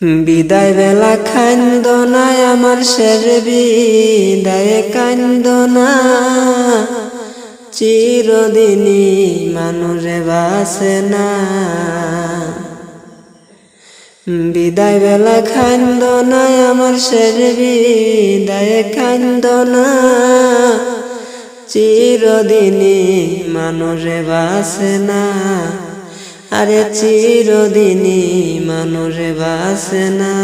বিদায় বেলা খান্দ নাই আমার শের বিদায় কান্দ না চিরদিনই মানুষে বাসে না। বিদায় বেলা খান্দ নাই আমার শের বিদায় কান্দ না চিরদিনই মানুষে বাসে না। আরে চিরদিনই মানুষে বাসে না।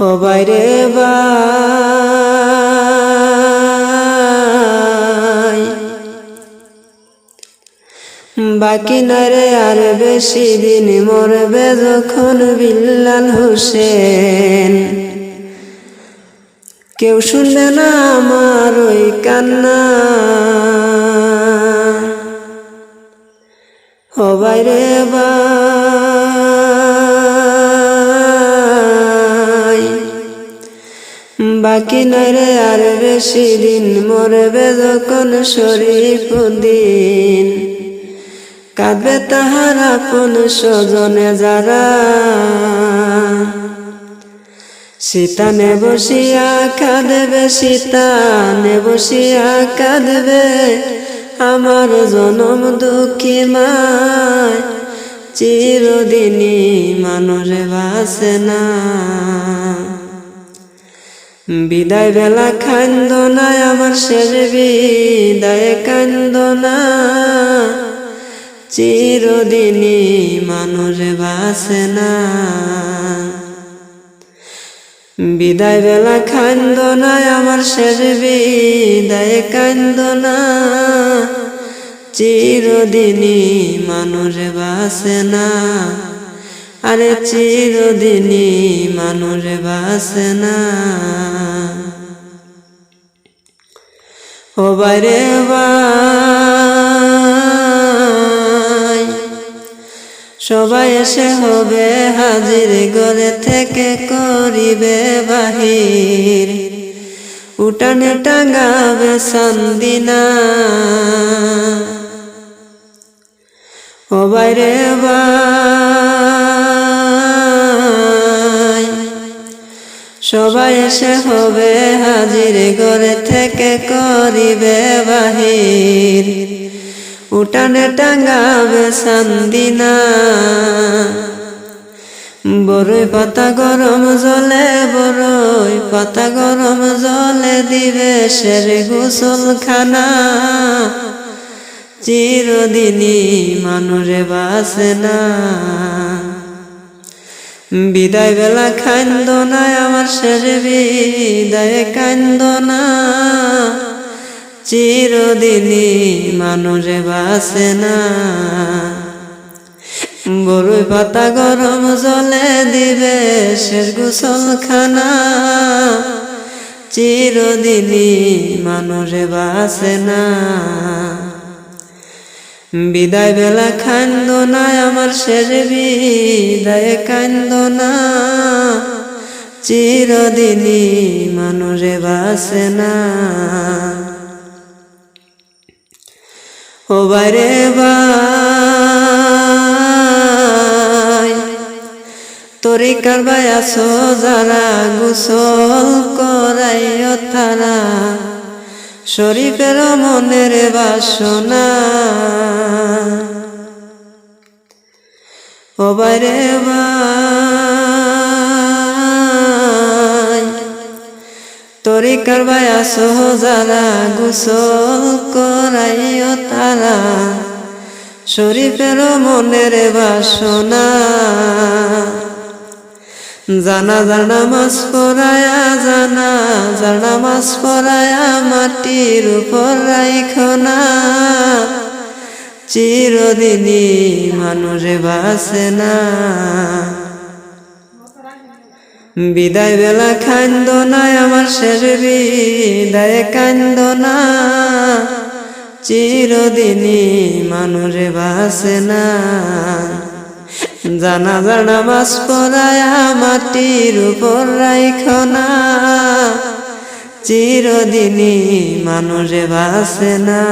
ও বাইরে বাই বাকি নারে আর বেশি দিন মরবে যখন বিল্লাল হোসেন। কেউ শুনবে না আমার ওই কান্না। ও বাইরে বাই বাকি নাই রে আর বেশি দিন, মরবে যখন শরীফ দিন কাঁদবে তাহার আপন স্বজনে যারা। সীতানে বসিয়া কাঁদবে, সীতানে বসিয়া কাঁদবে। আমার জনম দুঃখী মায়, চিরদিনই মানুষ বাসে না। বিদায় বেলা কান্দ না আমার শেষ বিদায় কান্দ না চিরদিনই মানুষ বাসে না। বিদায় বেলা কান্দ না শেষ বিদায় কান্দ না চিরদিনই মানুষ বাসে না। আরে চিরদিনই মানুষ বাসে না। ও বাইরে সবাই এসে হবে হাজির ঘরে থেকে করিবে বাহির। উঠানে টাঙ্গাবে সান্দিনা ও বাইরে বাই সবাই এসে হবে হাজির, ঘরে থেকে করিবে বাহির। উঠানে টাঙ্গাবে সান্দিনা বড়ই পাতা গরম জলে বড়ই পাতা গরম জলে দিবে শের গোসল খানা চিরদিনই মানুষে বাসে না। বিদায় বেলা কান্দ না, আমার শেষ বিদায় কান্দ না। চিরদিনই মানুষে বাসে না। বড়ই পাতা গরম দিবে শেষ গোসল খানা চিরদিনই মানুষে বাসে না। বিদায় বেলা কান্দ না, আমার শেষ বিদায় কান্দ না। চিরদিনই মানুষে বাসে না। ও বাইরে বাই তোরি কারবাই আসো যারা গোসল করাইও তারা। শরীফের মনের বাসনা। ও বাইরে বাই তোরি কারবাই আসো যারা গোসল করাইও তারা। শরীফের মনের বাসনা। জানা জানা মাছ পরায়া, জানা জানা মাছ পরায়া, মাটির উপর রাইখনা। চিরদিনই মানুষে বাসে না বিদায় বেলা কান্দ না আমার শেষ বিদায় কান্দ না চিরদিনই মানুষে বাসে না জানা জানা পরায়া মাটির উপর রাইখনা চিরদিনই মানুষে বাসে না।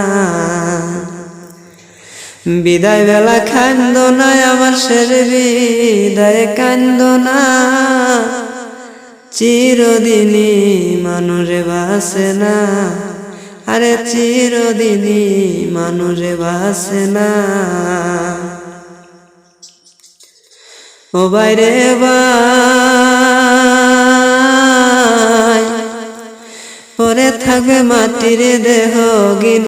বিদায় বেলা খান্দ না, আমার শের বিদায় কান্দ না। চিরদিনই মানুষে বাসে না। আরে চিরদিনই মানুষে বাসে না। ও বাইরে বাই পরে থাকবে মাটির দেহ গিন